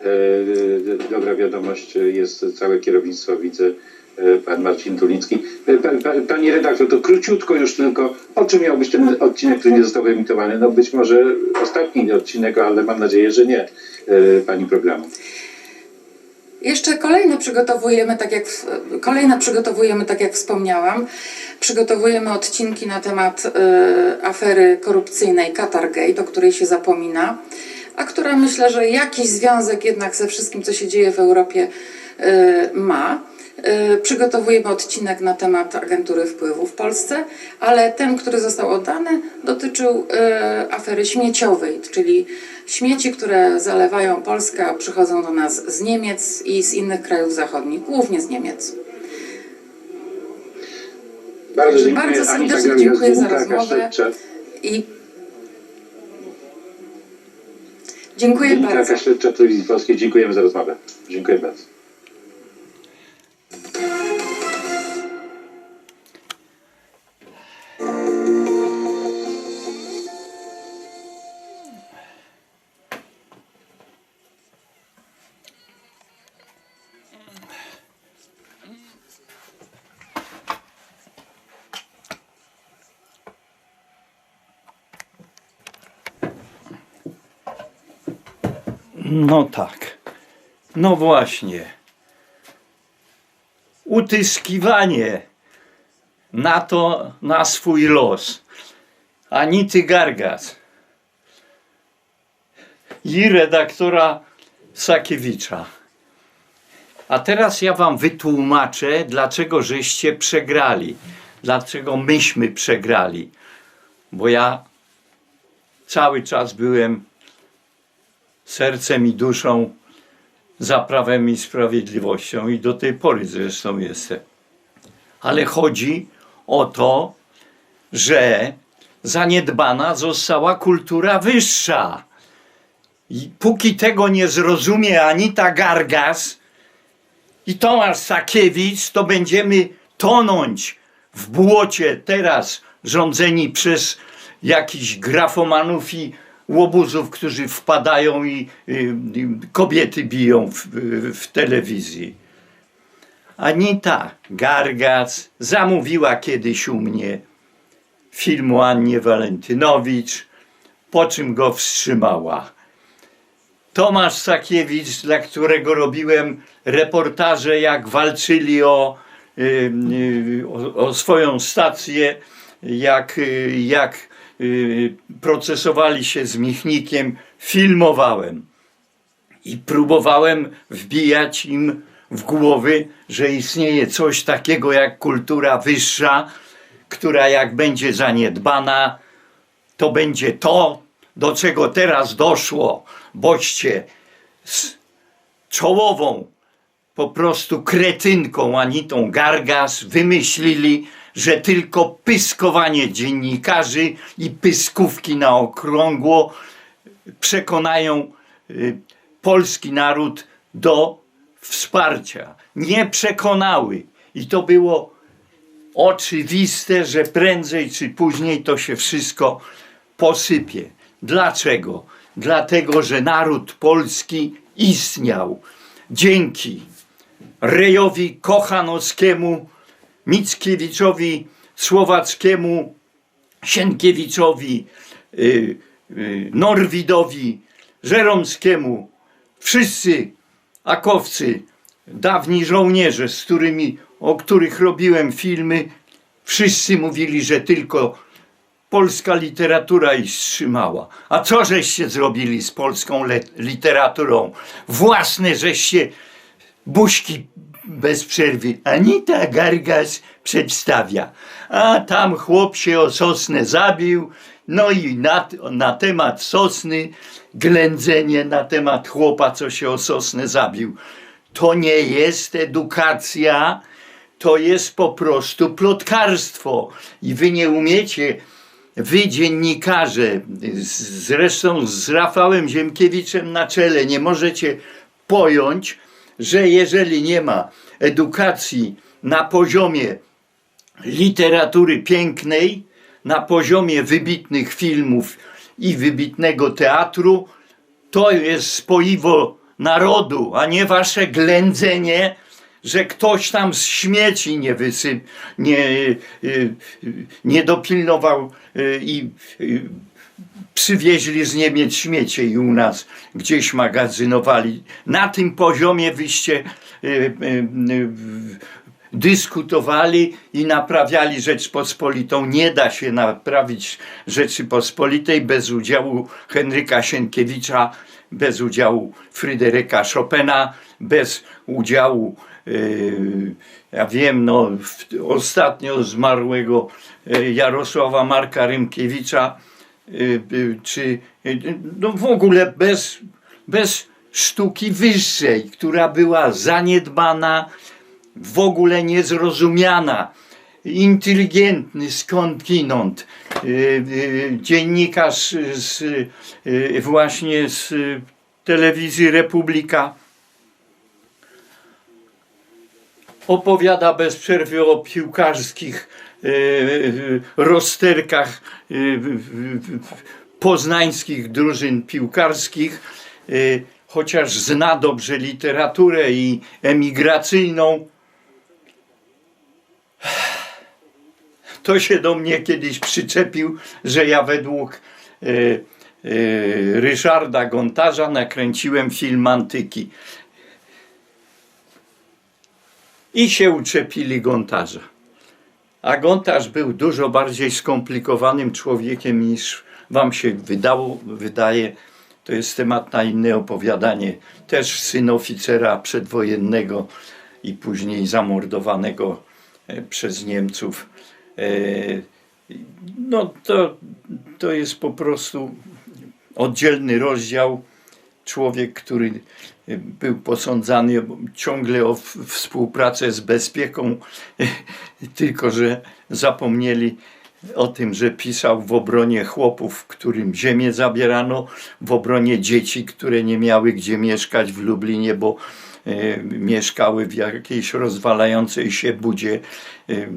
E, Dobra wiadomość, e, jest całe kierownictwo, widzę e, pan Marcin pa- Pani redaktor, to króciutko już tylko, o czym miał być ten odcinek, który nie został emitowany? No być może ostatni odcinek, ale mam nadzieję, że nie, pani programu. Jeszcze kolejne przygotowujemy, tak jak, kolejne przygotowujemy, tak jak wspomniałam. Przygotowujemy odcinki na temat e, afery korupcyjnej Qatargate, o której się zapomina, a która myślę, że jakiś związek jednak ze wszystkim, co się dzieje w Europie e, ma. E, Przygotowujemy odcinek na temat agentury wpływu w Polsce, ale ten, który został oddany, dotyczył e, afery śmieciowej, czyli śmieci, które zalewają Polskę, a przychodzą do nas z Niemiec i z innych krajów zachodnich, głównie z Niemiec. Bardzo dziękuję. bardzo serdecznie dziękuję za rozmowę. I dziękuję Anita bardzo. Kaszewcza, Telewizji Polskiej. Dziękujemy za rozmowę. Dziękuję bardzo. No tak. No właśnie. Utyskiwanie na to, na swój los. Anity Gargas i redaktora Sakiewicza. A teraz ja wam wytłumaczę, dlaczego żeście przegrali. Dlaczego myśmy przegrali. Bo ja cały czas byłem sercem i duszą za prawem i sprawiedliwością i do tej pory zresztą jestem. Ale chodzi o to, że zaniedbana została kultura wyższa. I póki tego nie zrozumie Anita Gargas i Tomasz Sakiewicz, to będziemy tonąć w błocie teraz rządzeni przez jakichś grafomanów i łobuzów, którzy wpadają i, y, y, kobiety biją w, w telewizji. Anita Gargac zamówiła kiedyś u mnie film o Annie Walentynowicz, po czym go wstrzymała. Tomasz Sakiewicz, dla którego robiłem reportaże, jak walczyli o, y, y, o, o swoją stację, jak, y, jak procesowali się z Michnikiem, filmowałem i próbowałem wbijać im w głowy, że istnieje coś takiego jak kultura wyższa, która jak będzie zaniedbana, to będzie to, do czego teraz doszło, boście z czołową po prostu kretynką Anitą Gargas wymyślili, że tylko pyskowanie dziennikarzy i pyskówki na okrągło przekonają y, polski naród do wsparcia. Nie przekonały. I to było oczywiste, że prędzej czy później to się wszystko posypie. Dlaczego? Dlatego, że naród polski istniał dzięki Rejowi Kochanowskiemu, Mickiewiczowi Słowackiemu, Sienkiewiczowi, y, y, Norwidowi, Żeromskiemu. Wszyscy akowcy, dawni żołnierze, z którymi, o których robiłem filmy, wszyscy mówili, że tylko polska literatura ich wstrzymała. A co żeście zrobili z polską literaturą? Własne żeście buźki bez przerwy. Anita Gargas przedstawia. A tam chłop się o sosnę zabił. No i na, na temat sosny ględzenie na temat chłopa, co się o sosnę zabił. To nie jest edukacja, to jest po prostu plotkarstwo. I wy nie umiecie, wy dziennikarze, zresztą z Rafałem Ziemkiewiczem na czele, nie możecie pojąć, że jeżeli nie ma edukacji na poziomie literatury pięknej, na poziomie wybitnych filmów i wybitnego teatru, to jest spoiwo narodu, a nie wasze ględzenie, że ktoś tam z śmieci nie wysyp, nie, y, y, nie dopilnował y, i przywieźli z Niemiec śmiecie i u nas gdzieś magazynowali. Na tym poziomie wyście y, y, y, dyskutowali i naprawiali Rzeczpospolitą. Nie da się naprawić Rzeczypospolitej bez udziału Henryka Sienkiewicza, bez udziału Fryderyka Chopina, bez udziału, yy, ja wiem, no, ostatnio zmarłego yy, Jarosława Marka Rymkiewicza, czy yy, no w ogóle bez, bez sztuki wyższej, która była zaniedbana, w ogóle niezrozumiana, inteligentny skądinąd, dziennikarz z, właśnie z telewizji Republika opowiada bez przerwy o piłkarskich rozterkach yy, yy, yy, poznańskich drużyn piłkarskich, chociaż zna dobrze literaturę i emigracyjną, to się do mnie kiedyś przyczepił, że ja według e, e, Ryszarda Gontarza nakręciłem film Antyki. I się uczepili Gontarza. A Gontarz był dużo bardziej skomplikowanym człowiekiem niż wam się wydało, wydaje. To jest temat na inne opowiadanie. Też syn oficera przedwojennego i później zamordowanego e, przez Niemców. E, No to, to jest po prostu oddzielny rozdział. Człowiek, który był posądzany ciągle o współpracę z bezpieką, tylko że zapomnieli o tym, że pisał w obronie chłopów, którym ziemię zabierano, w obronie dzieci, które nie miały gdzie mieszkać w Lublinie, bo e, mieszkały w jakiejś rozwalającej się budzie. E,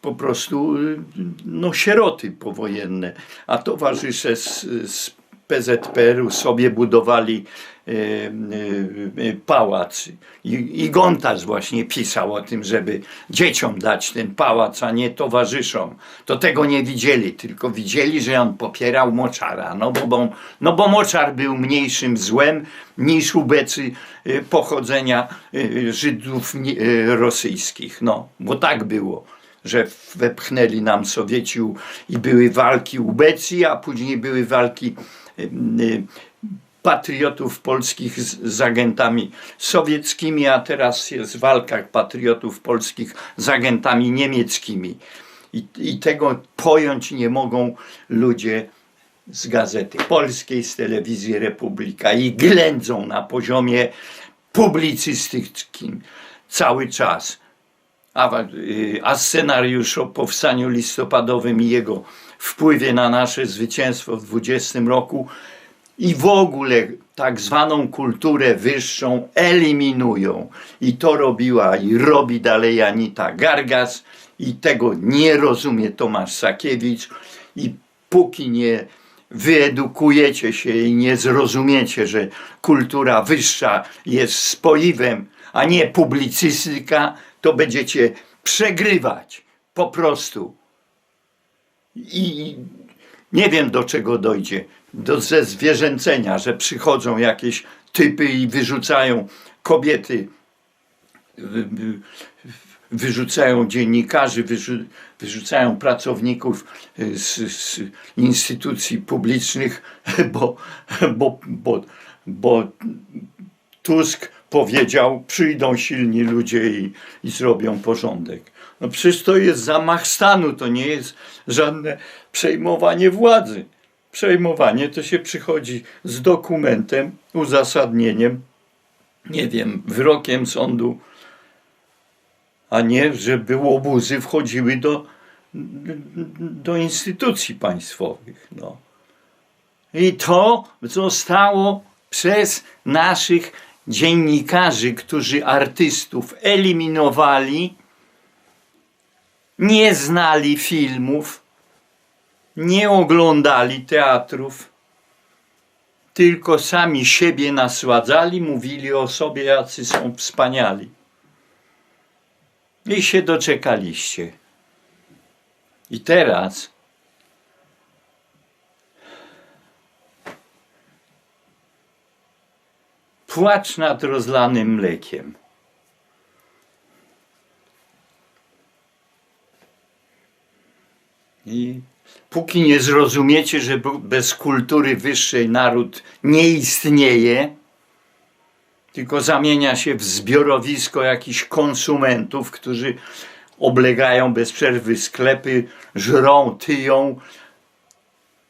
po prostu y, no, sieroty powojenne, a towarzysze z, z PZPR-u sobie budowali y, y, y, pałac. I, Gontarz właśnie pisał o tym, żeby dzieciom dać ten pałac, a nie towarzyszom. To tego nie widzieli, tylko widzieli, że on popierał Moczara. No bo, bo, no bo Moczar był mniejszym złem niż ubecy pochodzenia Żydów rosyjskich. No, bo tak było że wepchnęli nam Sowieci i były walki ubecji, a później były walki patriotów polskich z, z agentami sowieckimi, a teraz jest walka patriotów polskich z agentami niemieckimi. I, I tego pojąć nie mogą ludzie z Gazety Polskiej, z Telewizji Republika i ględzą na poziomie publicystycznym cały czas a, y, a scenariusz o powstaniu listopadowym i jego wpływie na nasze zwycięstwo w 20 roku i w ogóle tak zwaną kulturę wyższą eliminują. I to robiła i robi dalej Anita Gargas i tego nie rozumie Tomasz Sakiewicz i póki nie wyedukujecie się i nie zrozumiecie, że kultura wyższa jest spoiwem, a nie publicystyka, to będziecie przegrywać po prostu. I nie wiem do czego dojdzie. Do ze zwierzęcenia, że przychodzą jakieś typy i wyrzucają kobiety, wy- wy- wyrzucają dziennikarzy, wyrzu- wyrzucają pracowników y, z, z instytucji publicznych, bo, bo, bo, bo Tusk powiedział, przyjdą silni ludzie i, i zrobią porządek. No przecież to jest zamach stanu, to nie jest żadne przejmowanie władzy. Przejmowanie to się przychodzi z dokumentem, uzasadnieniem, nie wiem, wyrokiem sądu, a nie, żeby łobuzy wchodziły do, do instytucji państwowych. No. I to zostało przez naszych dziennikarzy, którzy artystów eliminowali, nie znali filmów, nie oglądali teatrów, tylko sami siebie nasładzali, mówili o sobie, jacy są wspaniali. I się doczekaliście. I teraz płacz nad rozlanym mlekiem. I póki nie zrozumiecie, że bez kultury wyższej naród nie istnieje, tylko zamienia się w zbiorowisko jakichś konsumentów, którzy oblegają bez przerwy sklepy, żrą, tyją,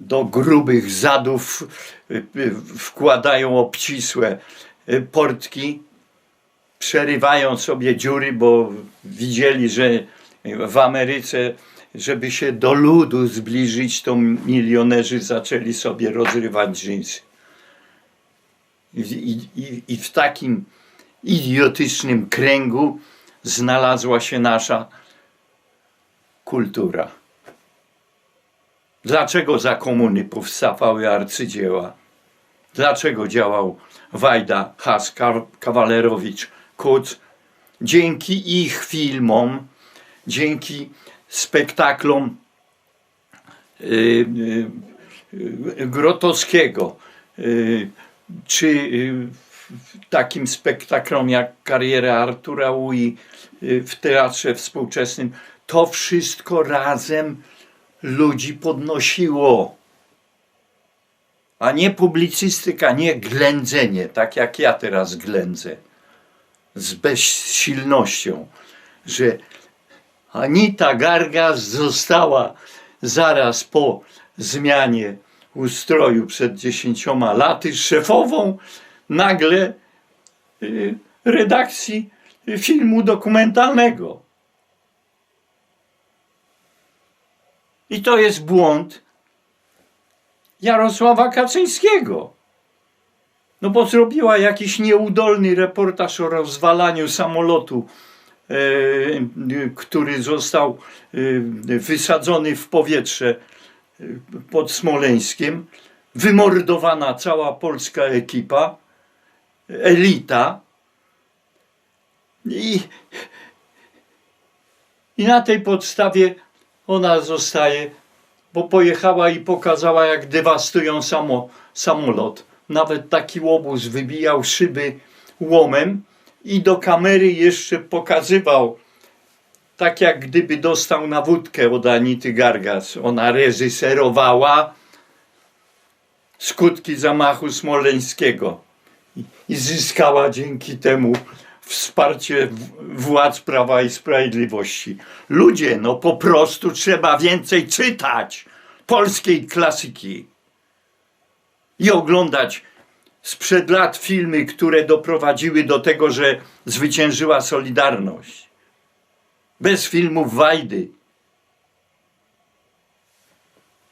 do grubych zadów y, y, wkładają obcisłe y, portki, przerywają sobie dziury, bo widzieli, że w Ameryce, żeby się do ludu zbliżyć, to milionerzy zaczęli sobie rozrywać dżinsy. I, i, i, w takim idiotycznym kręgu znalazła się nasza kultura. Dlaczego za komuny powstawały arcydzieła? Dlaczego działał Wajda, Has, Ka- Kawalerowicz, Kuc? Dzięki ich filmom, dzięki spektaklom y, y, y, Grotowskiego, czy takim spektaklom jak kariera Artura Ui w teatrze współczesnym, to wszystko razem ludzi podnosiło. A nie publicystyka, nie ględzenie, tak jak ja teraz ględzę. Z bezsilnością, że Anita Gargas została zaraz po zmianie ustroju przed dziesięcioma laty szefową nagle y, redakcji filmu dokumentalnego. I to jest błąd Jarosława Kaczyńskiego. No bo zrobiła jakiś nieudolny reportaż o rozwalaniu samolotu, który został e, wysadzony w powietrze e, pod Smoleńskiem. Wymordowana cała polska ekipa, elita. I, I na tej podstawie ona zostaje, bo pojechała i pokazała, jak dewastują samo, samolot. Nawet taki łobuz wybijał szyby łomem i do kamery jeszcze pokazywał, tak jak gdyby dostał na wódkę od Anity Gargas. Ona reżyserowała skutki zamachu smoleńskiego i, zyskała dzięki temu wsparcie władz Prawa i Sprawiedliwości. Ludzie, no po prostu trzeba więcej czytać polskiej klasyki i oglądać sprzed lat filmy, które doprowadziły do tego, że zwyciężyła Solidarność. Bez filmów Wajdy.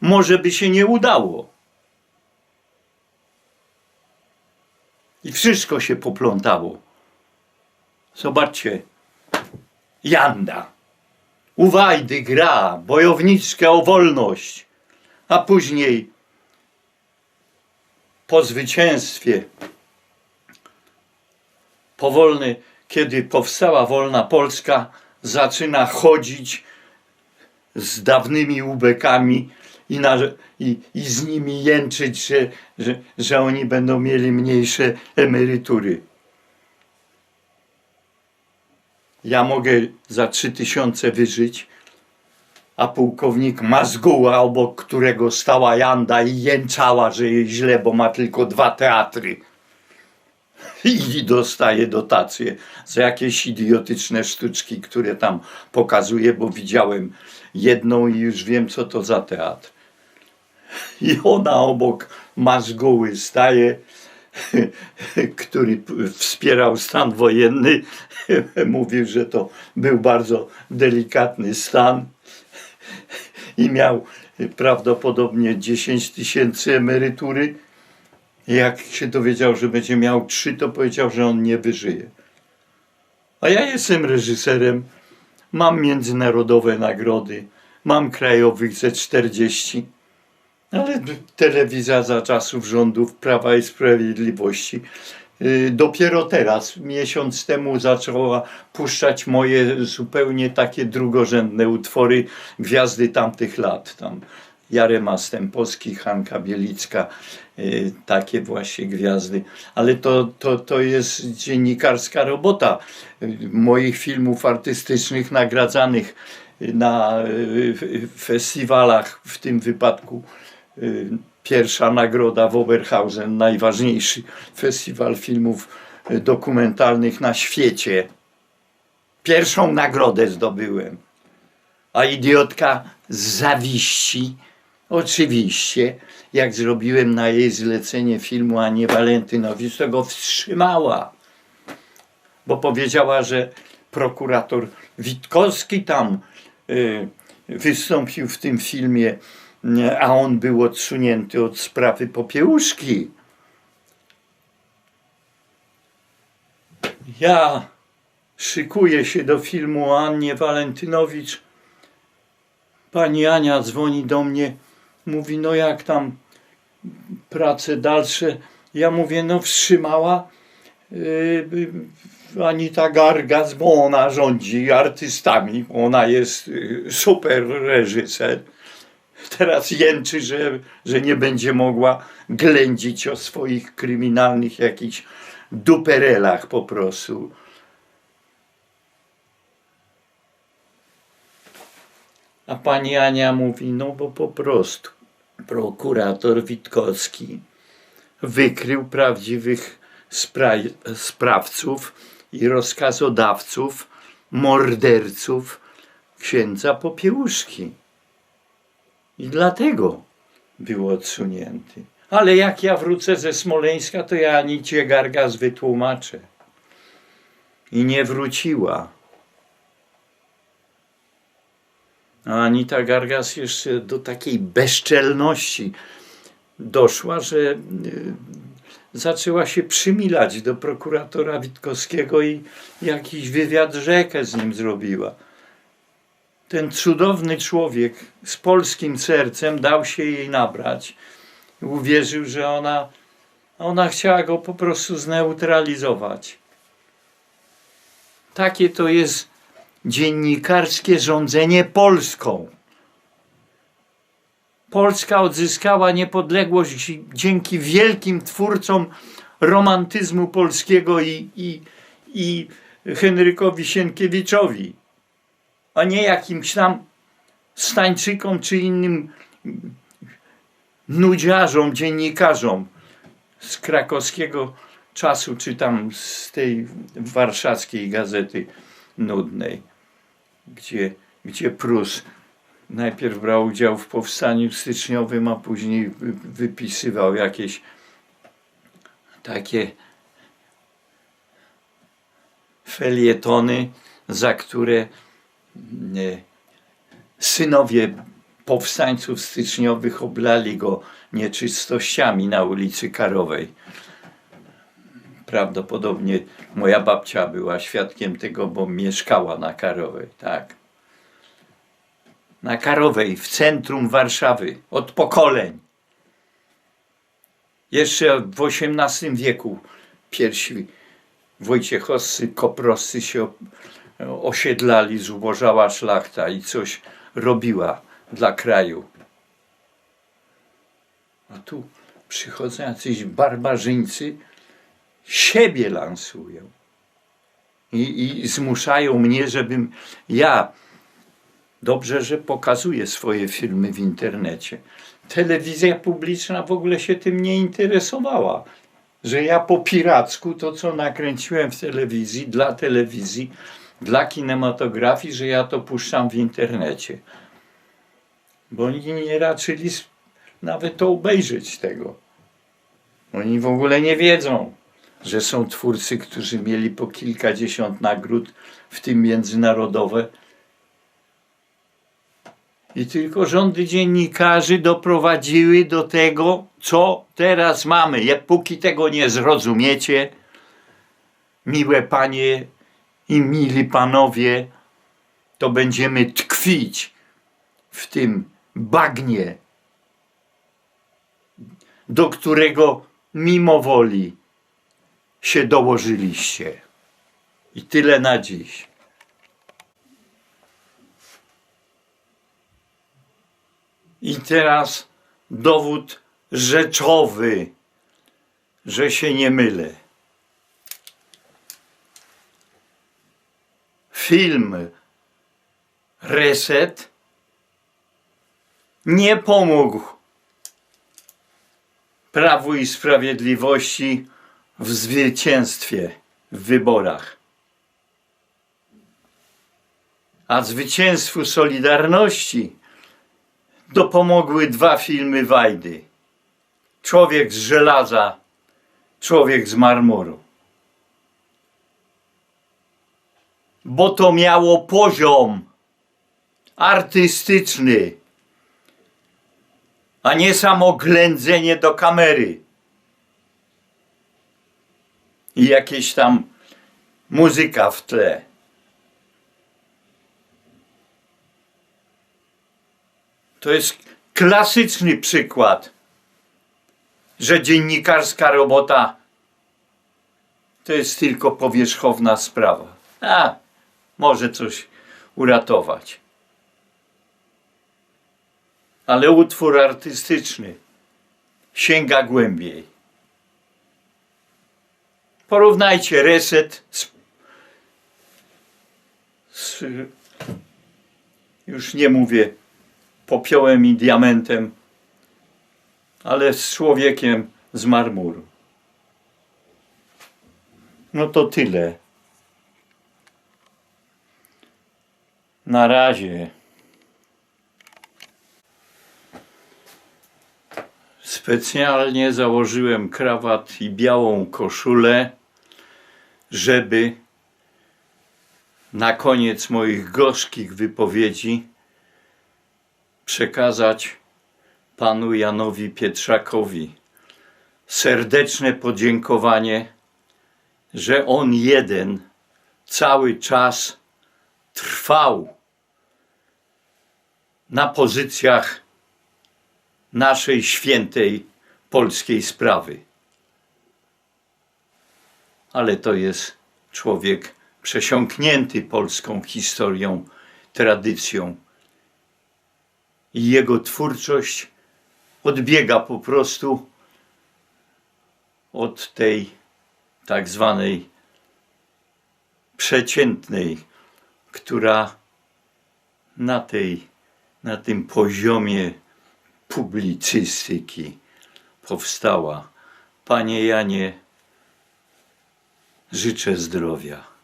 Może by się nie udało. I wszystko się poplątało. Zobaczcie. Janda. U Wajdy gra bojowniczka o wolność. A później po zwycięstwie powolny, kiedy powstała wolna Polska, zaczyna chodzić z dawnymi ubekami i, na, i, i z nimi jęczyć, że, że, że oni będą mieli mniejsze emerytury. Ja mogę za trzy tysiące wyżyć, a pułkownik Mazguła, obok którego stała Janda i jęczała, że jej źle, bo ma tylko dwa teatry. I dostaje dotacje za jakieś idiotyczne sztuczki, które tam pokazuje, bo widziałem jedną i już wiem, co to za teatr. I ona obok Mazguły staje, który wspierał stan wojenny. Mówił, że to był bardzo delikatny stan i miał prawdopodobnie 10 tysięcy emerytury. Jak się dowiedział, że będzie miał trzy, to powiedział, że on nie wyżyje. A ja jestem reżyserem, mam międzynarodowe nagrody, mam krajowych ze 40, Ale telewizja za czasów rządów Prawa i Sprawiedliwości dopiero teraz, miesiąc temu, zaczęła puszczać moje zupełnie takie drugorzędne utwory gwiazdy tamtych lat. Tam Jarema Stępowski, Hanka Bielicka, y, takie właśnie gwiazdy. Ale to, to, to jest dziennikarska robota y, moich filmów artystycznych nagradzanych na y, festiwalach, w tym wypadku y, pierwsza nagroda w Oberhausen, najważniejszy festiwal filmów y, dokumentalnych na świecie. Pierwszą nagrodę zdobyłem. A idiotka z zawiści, oczywiście, jak zrobiłem na jej zlecenie filmu Anie Walentynowicz, to go wstrzymała. Bo powiedziała, że prokurator Witkowski tam y, wystąpił w tym filmie, a on był odsunięty od sprawy popiełuszki. Ja szykuję się do filmu o Annie Walentynowicz. Pani Ania dzwoni do mnie, mówi, no jak tam prace dalsze. Ja mówię, no wstrzymała yy, Anita Gargas, bo ona rządzi artystami, ona jest yy, super reżyser. Teraz jęczy, że, że nie będzie mogła ględzić o swoich kryminalnych jakichś duperelach po prostu. A pani Ania mówi, no bo po prostu prokurator Witkowski wykrył prawdziwych spra- sprawców i rozkazodawców, morderców księdza Popiełuszki. I dlatego był odsunięty. Ale jak ja wrócę ze Smoleńska, to ja Anicie Gargas wytłumaczę. I nie wróciła. A Anita Gargas jeszcze do takiej bezczelności doszła, że y, zaczęła się przymilać do prokuratora Witkowskiego i jakiś wywiad rzekę z nim zrobiła. Ten cudowny człowiek z polskim sercem dał się jej nabrać. Uwierzył, że ona, ona chciała go po prostu zneutralizować. Takie to jest dziennikarskie rządzenie Polską. Polska odzyskała niepodległość dzięki wielkim twórcom romantyzmu polskiego i, i, i Henrykowi Sienkiewiczowi, a nie jakimś tam Stańczykom czy innym nudziarzom, dziennikarzom z krakowskiego czasu, czy tam z tej warszawskiej gazety nudnej, gdzie, gdzie Prus najpierw brał udział w powstaniu styczniowym, a później wy- wypisywał jakieś takie felietony, za które synowie powstańców styczniowych oblali go nieczystościami na ulicy Karowej. Prawdopodobnie moja babcia była świadkiem tego, bo mieszkała na Karowej, tak. Na Karowej, w centrum Warszawy, od pokoleń. Jeszcze w XVIII wieku pierwsi Wojciechowscy, Koproscy się osiedlali, zubożała szlachta i coś robiła dla kraju. A tu przychodzą jacyś barbarzyńcy, siebie lansują. I, I zmuszają mnie, żebym ja, dobrze, że pokazuję swoje filmy w internecie. Telewizja publiczna w ogóle się tym nie interesowała. Że ja po piracku to, co nakręciłem w telewizji, dla telewizji, dla kinematografii, że ja to puszczam w internecie. Bo oni nie raczyli nawet to obejrzeć tego. Oni w ogóle nie wiedzą, że są twórcy, którzy mieli po kilkadziesiąt nagród, w tym międzynarodowe. I tylko rządy dziennikarzy doprowadziły do tego, co teraz mamy. Jak póki tego nie zrozumiecie, miłe panie i mili panowie, to będziemy tkwić w tym bagnie do którego mimo woli się dołożyliście. I tyle na dziś. I teraz dowód rzeczowy, że się nie mylę. Film Reset nie pomógł Prawu i Sprawiedliwości w zwycięstwie w wyborach. A zwycięstwu Solidarności dopomogły dwa filmy Wajdy. Człowiek z żelaza, człowiek z marmuru. Bo to miało poziom artystyczny, a nie samo ględzenie do kamery. I jakieś tam muzyka w tle. To jest klasyczny przykład, że dziennikarska robota to jest tylko powierzchowna sprawa. A, może coś uratować. Ale utwór artystyczny sięga głębiej. Porównajcie reset z, z już nie mówię popiołem i diamentem, ale z człowiekiem z marmuru. No to tyle. Na razie. Specjalnie założyłem krawat i białą koszulę, żeby na koniec moich gorzkich wypowiedzi przekazać panu Janowi Pietrzakowi serdeczne podziękowanie, że on jeden cały czas trwał na pozycjach naszej świętej polskiej sprawy. Ale to jest człowiek przesiąknięty polską historią, tradycją. I jego twórczość odbiega po prostu od tej tak zwanej przeciętnej, która na, tej, na tym poziomie publicystyki powstała. Panie Janie, życzę zdrowia.